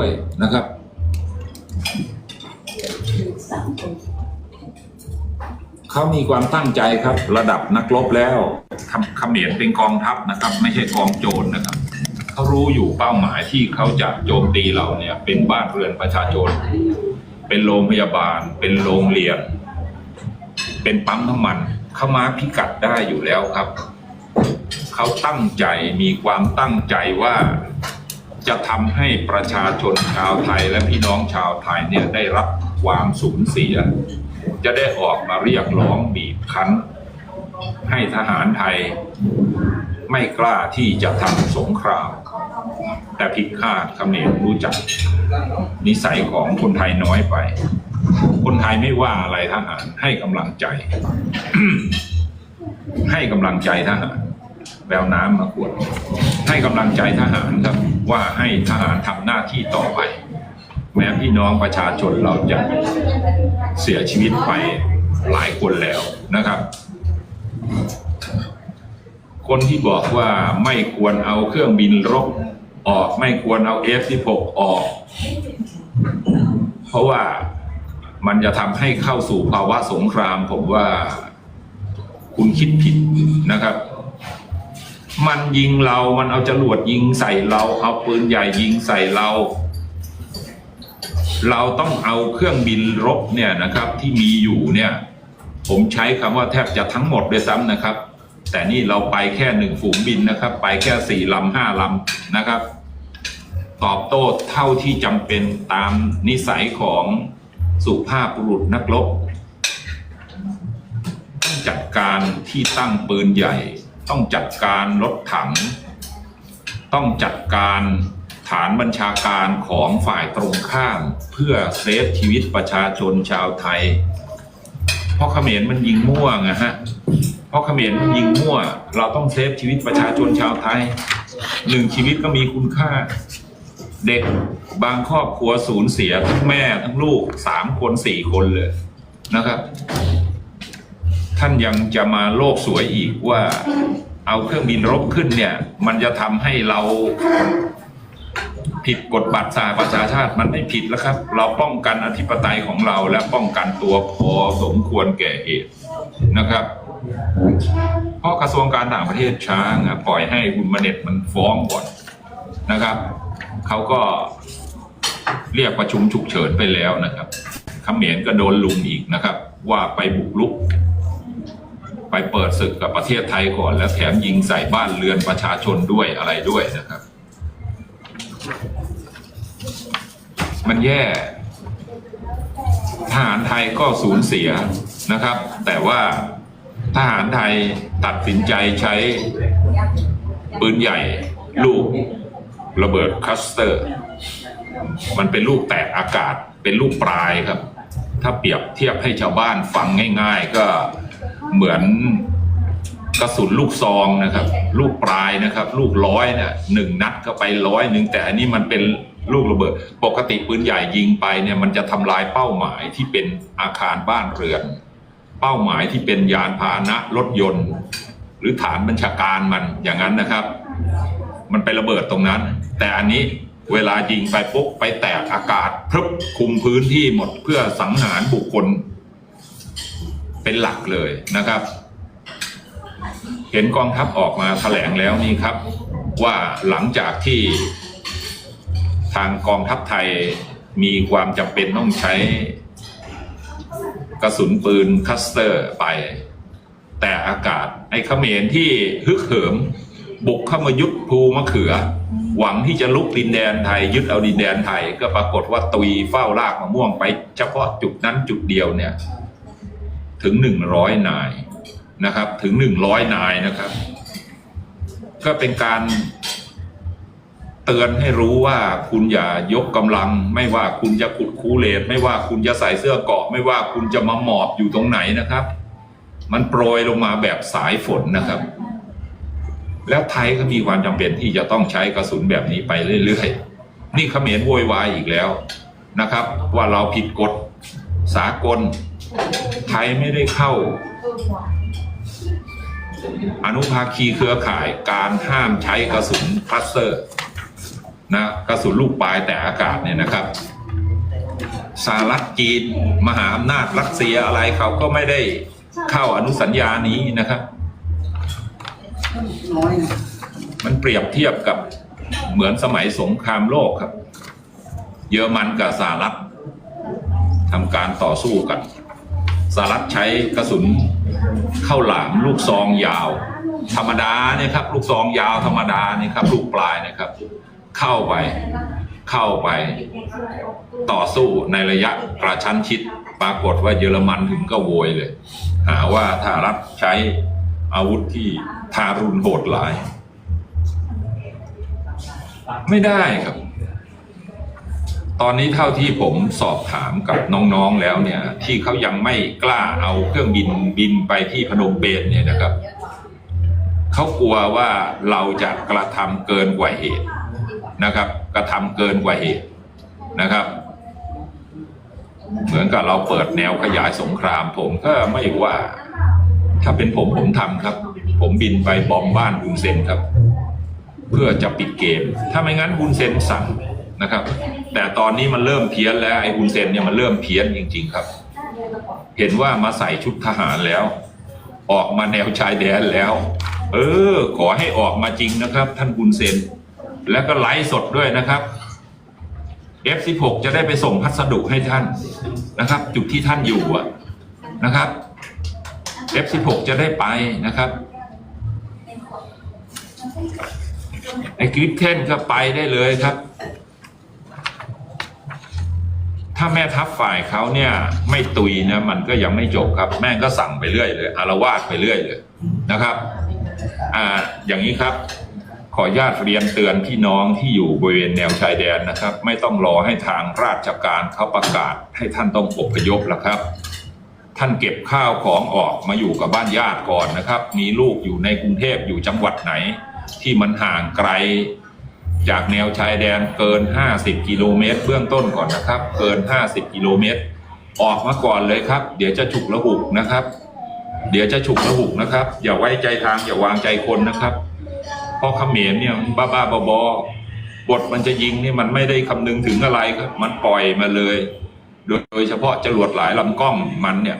ด้วยนะครับเขามีความตั้งใจครับ ระดับนักรบแล้วคำเขมรเป็นกองทัพนะครับ ไม่ใช่กองโจรนะครับเขารู้อยู่เป้าหมายที่เขาจะโจมตีเราเนี่ย เป็นบ้านเรือนประชาชน เป็นโรงพยาบาล เป็นโรงเรียน เป็นปั๊มน้ำมันเขามาพิกัดได้อยู่แล้วครับเขาตั้งใจมีความตั้งใจว่า จะทำให้ประชาชนชาวไทยและพี่น้องชาวไทยเนี่ยได้รับความสูญเสีย จะได้ออกมาเรียกร้องบีบคั้น ให้ทหารไทยไม่กล้าที่จะทำสงคราม แต่ผิดคาดเขมรรู้จักนิสัยของคนไทยน้อยไป คนไทยไม่ว่าอะไรทหารให้กำลังใจ ให้กำลังใจทหาร แววน้ำมาขวด ให้กำลังใจทหารครับว่าให้ทหารทำหน้าที่ต่อไป แม้พี่น้องประชาชนเราจะเสียชีวิตไปหลายคนแล้วนะครับ คนที่บอกว่าไม่ควรเอาเครื่องบินรบออกไม่ควรเอา F16 ออก เพราะว่ามันจะทำให้เข้าสู่ภาวะสงคราม ผมว่าคุณคิดผิดนะครับ มันยิงเรา มันเอาจรวดยิงใส่เรา เอาปืนใหญ่ยิงใส่เรา เราต้องเอาเครื่องบินรบเนี่ยนะครับ ที่มีอยู่เนี่ย ผมใช้คำว่าแทบจะทั้งหมดด้วยซ้ำนะครับ แต่นี่เราไปแค่หนึ่งฝูงบินนะครับ ไปแค่สี่ลำห้าลำนะครับ ตอบโต้เท่าที่จำเป็นตามนิสัยของสุภาพบุรุษนักรบต้องจัดการที่ตั้งปืนใหญ่ ต้องจัดการรถถัง ต้องจัดการฐานบัญชาการของฝ่ายตรงข้าม เพื่อเซฟชีวิตประชาชนชาวไทย เพราะเขมรมันยิงมั่วไงฮะเพราะเขมรมันยิงมั่ว เราต้องเซฟชีวิตประชาชนชาวไทยหนึ่งชีวิตก็มีคุณค่า เด็กบางครอบครัวสูญเสียทั้งแม่ทั้งลูกสามคนสี่คนเลยนะครับ ท่านยังจะมาโลกสวยอีกว่าเอาเครื่องบินรบขึ้นเนี่ย มันจะทำให้เราผิดกฎบัตรสหประชาชาติมันไม่ผิดแล้วครับ เราป้องกันอธิปไตยของเราและป้องกันตัวพอสมควรแก่เหตุนะครับ เพราะกระทรวงการต่างประเทศช้างอะปล่อยให้คุณมเน็ตมันฟ้องก่อนนะครับเขาก็เรียกประชุมฉุกเฉินไปแล้วนะครับเขมรก็โดนลุมอีกนะครับ ว่าไปบุกรุก ไปเปิดศึกกับประเทศไทยก่อน แล้วแถมยิงใส่บ้านเรือนประชาชนด้วยอะไรด้วยนะครับ มันแย่ทหารไทยก็สูญเสียนะครับ แต่ว่าทหารไทยตัดสินใจใช้ปืนใหญ่ลูกระเบิดคลัสเตอร์ มันเป็นลูกแตกอากาศเป็นลูกปลายครับ ถ้าเปรียบเทียบให้ชาวบ้านฟังง่าย ๆ ก็ เหมือนกระสุนลูกซองนะครับ ลูกปลายนะครับ ลูกร้อยเนี่ยหนึ่งนัดเข้าไปร้อยหนึ่งแต่อันนี้มันเป็นลูกระเบิด ปกติปืนใหญ่ยิงไปเนี่ยมันจะทำลายเป้าหมายที่เป็นอาคารบ้านเรือน เป้าหมายที่เป็นยานพาหนะรถยนต์ หรือฐานบัญชาการมันอย่างนั้นนะครับ มันไประเบิดตรงนั้น แต่อันนี้เวลายิงไปปุ๊บไปแตกอากาศพรึบคุมพื้นที่หมดเพื่อสังหารบุคคล เป็นหลักเลยนะครับ เห็นกองทัพออกมาแถลงแล้วนี่ครับ ว่าหลังจากที่ทางกองทัพไทยมีความจำเป็นต้องใช้กระสุนปืนคัสเตอร์ไป แต่อากาศไอ้เขมรที่ฮึกเหิม บุกเข้ามายุดภูมะเขือ หวังที่จะลุกดินแดนไทย ยึดเอาดินแดนไทย ก็ปรากฏว่าตุยเฝ้าลากมะม่วงไป เฉพาะจุดนั้นจุดเดียวเนี่ย ถึงหนึ่งร้อยนายนะครับ ถึงหนึ่งร้อยนายนะครับ ก็เป็นการเตือนให้รู้ว่าคุณอย่ายกกำลัง ไม่ว่าคุณจะขุดคูเลตไม่ว่าคุณจะใส่เสื้อเกาะ ไม่ว่าคุณจะมาหมอบอยู่ตรงไหนนะครับ มันโปรยลงมาแบบสายฝนนะครับ แล้วไทยก็มีความจำเป็นที่จะต้องใช้กระสุนแบบนี้ไปเรื่อยๆนี่เขมรโวยวายอีกแล้วนะครับ ว่าเราผิดกฎสากล ไทยไม่ได้เข้า อนุภาคีเครือข่ายการห้ามใช้กระสุนคลัสเตอร์นะกระสุนลูกปลายแต่อากาศเนี่ยนะครับสหรัฐจีนมหาอำนาจรัสเซียอะไรเขาก็ไม่ได้เข้าอนุสัญญานี้นะครับมันเปรียบเทียบกับเหมือนสมัยสงครามโลกครับ เยอรมันกับสหรัฐทำการต่อสู้กัน สหรัฐใช้กระสุนเข้าหลามลูกซองยาว ธรรมดาเนี่ยครับ ลูกซองยาวธรรมดาเนี่ยครับ ลูกปลายนะครับ เข้าไปเข้าไปต่อสู้ในระยะกระชั้นชิดปรากฏว่าเยอรมันถึงก็โวยเลย หาว่าสหรัฐใช้อาวุธที่ทารุณโหดหลาย ไม่ได้ครับ ตอนนี้เท่าที่ผมสอบถามกับน้องๆแล้วเนี่ย ที่เขายังไม่กล้าเอาเครื่องบินบินไปที่พนมเปญเนี่ยนะครับเขากลัวว่าเราจะกระทำเกินกว่าเหตุนะครับ กระทำเกินกว่าเหตุนะครับ เหมือนกับเราเปิดแนวขยายสงคราม ผมก็ไม่ว่า ถ้าเป็นผมผมทำครับ ผมบินไปบอมบ้านฮุนเซนครับ เพื่อจะปิดเกม ถ้าไม่งั้นฮุนเซนสั่ง นะครับ แต่ตอนนี้มันเริ่มเพี้ยนแล้วไอ้ฮุนเซนเนี่ยมันเริ่มเพี้ยนจริง ๆ ครับ เห็นว่ามาใส่ชุดทหารแล้ว ออกมาแนวชายแดนแล้ว เออ ขอให้ออกมาจริงนะครับ ท่านฮุนเซน แล้วก็ไลฟ์สดด้วยนะครับ F16 จะได้ไปส่งพัสดุให้ท่านนะครับ จุดที่ท่านอยู่อะนะครับ F16 จะได้ไปนะครับ ไอ้กริปเทนก็ไปได้เลยครับ ถ้าแม่ทัพฝ่ายเขาเนี่ยไม่ตุยนะมันก็ยังไม่จบครับ แม่ก็สั่งไปเรื่อยเลยอารวาสไปเรื่อยเลยนะครับอ่าอย่างนี้ครับ ขอญาตเรียนเตือนพี่น้องที่อยู่บริเวณแนวชายแดนนะครับ ไม่ต้องรอให้ทางราชการเขาประกาศ ให้ท่านต้องอพยพแล้วครับ ท่านเก็บข้าวของออกมาอยู่กับบ้านญาติก่อนนะครับ มีลูกอยู่ในกรุงเทพอยู่จังหวัดไหน ที่มันห่างไกล จากแนวชายแดนเกิน 50 กิโลเมตรเบื้องต้นก่อนนะครับ เกิน 50 กิโลเมตร ออกมาก่อนเลยครับ เดี๋ยวจะฉุกระหุกนะครับ เดี๋ยวจะฉุกระหุกนะครับ อย่าไว้ใจทางอย่าวางใจคนนะครับเพราะเขมรเนี่ยบ้าบ้าๆบอๆบทมันจะยิงนี่มันไม่ได้คำนึงถึงอะไรครับ มันปล่อยมาเลย โดยโดยเฉพาะจรวดหลายลำกล้องมันเนี่ย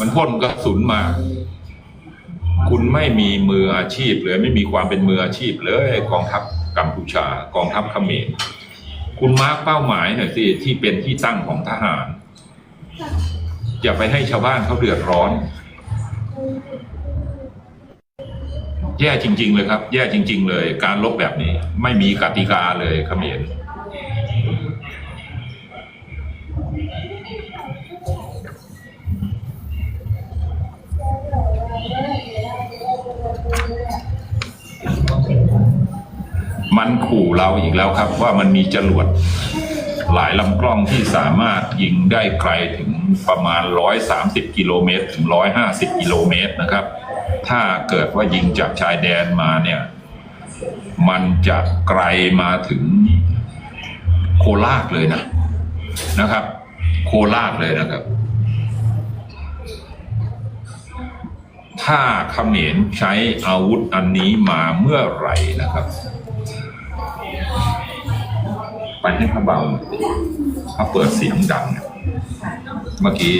มันพ่นกระสุนมา คุณไม่มีมืออาชีพเลยไม่มีความเป็นมืออาชีพเลยกองทัพกัมพูชากองทัพเขมรคุณมาร์กเป้าหมายหน่อยสิที่เป็นที่ตั้งของทหารอย่าไปให้ชาวบ้านเขาเดือดร้อน แย่จริง ๆ เลยครับ แย่จริง ๆ เลย การลบแบบนี้ ไม่มีกติกาเลยเขมร มันขู่เราอีกแล้วครับ ว่ามันมีจรวดหลายลำกล้องที่สามารถยิงได้ไกลถึงประมาณ 130 กิโลเมตร ถึง 150 กิโลเมตรนะครับ ถ้าเกิดว่ายิงจากชายแดนมาเนี่ย มันจะไกลมาถึงโคราชเลยนะนะครับ โคราชเลยนะครับ ถ้าเขมรใช้อาวุธอันนี้มาเมื่อไหร่นะครับ ไปให้เขาเบาหน่อยเขาเปิดเสียงดังเนี่ยเมื่อกี้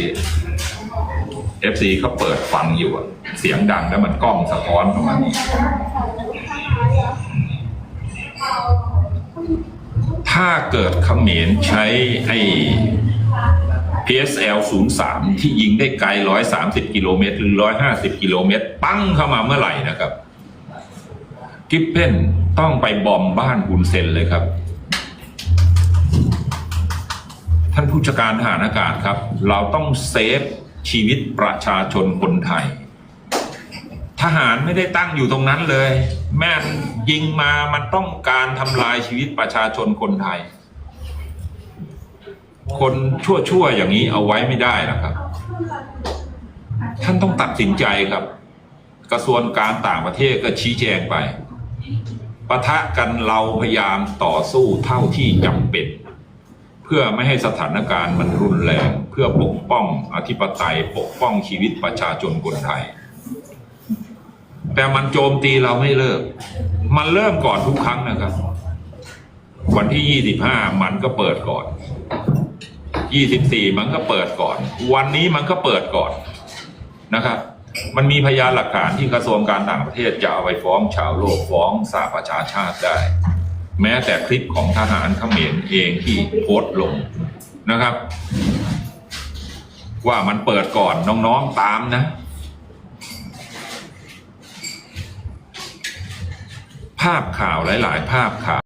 FC เขาเปิดฟังอยู่อะเสียงดังแล้วมันกล้องสะท้อนเข้ามานี่ถ้าเกิดเขมรใช้ไอ้ PSL 03 ที่ยิงได้ไกล 130 กิโลเมตร หรือ 150 กิโลเมตร ปั้งเข้ามาเมื่อไหร่นะครับ กิฟเพนต้องไปบอมบ้านฮุนเซนเลยครับ ท่านผู้จัดการทหารอากาศครับ เราต้องเซฟชีวิตประชาชนคนไทย ทหารไม่ได้ตั้งอยู่ตรงนั้นเลย แม่ยิงมามันต้องการทำลายชีวิตประชาชนคนไทย คนชั่วๆอย่างนี้เอาไว้ไม่ได้นะครับ ท่านต้องตัดสินใจครับ กระทรวงการต่างประเทศก็ชี้แจงไปปะทะกันเราพยายามต่อสู้เท่าที่จำเป็น พื่อไม่ให้สถานการณ์มันรุนแรง เพื่อปกป้องอธิปไตย ปกป้องชีวิตประชาชนคนไทย แต่มันโจมตีเราไม่เลิก มันเริ่มก่อนทุกครั้งนะครับ วันที่ยี่สิบห้ามันก็เปิดก่อนยี่สิบสี่มันก็เปิดก่อน วันนี้มันก็เปิดก่อนนะครับ มันมีพยานหลักฐานที่กระทรวงการต่างประเทศจะเอาไปฟ้องชาวโลกฟ้องสหประชาชาติได้ แม้แต่คลิปของทหารเขมรเองที่โพสต์ลงนะครับ ว่ามันเปิดก่อนน้องๆตามนะ ภาพข่าวหลาย ๆ ภาพข่าว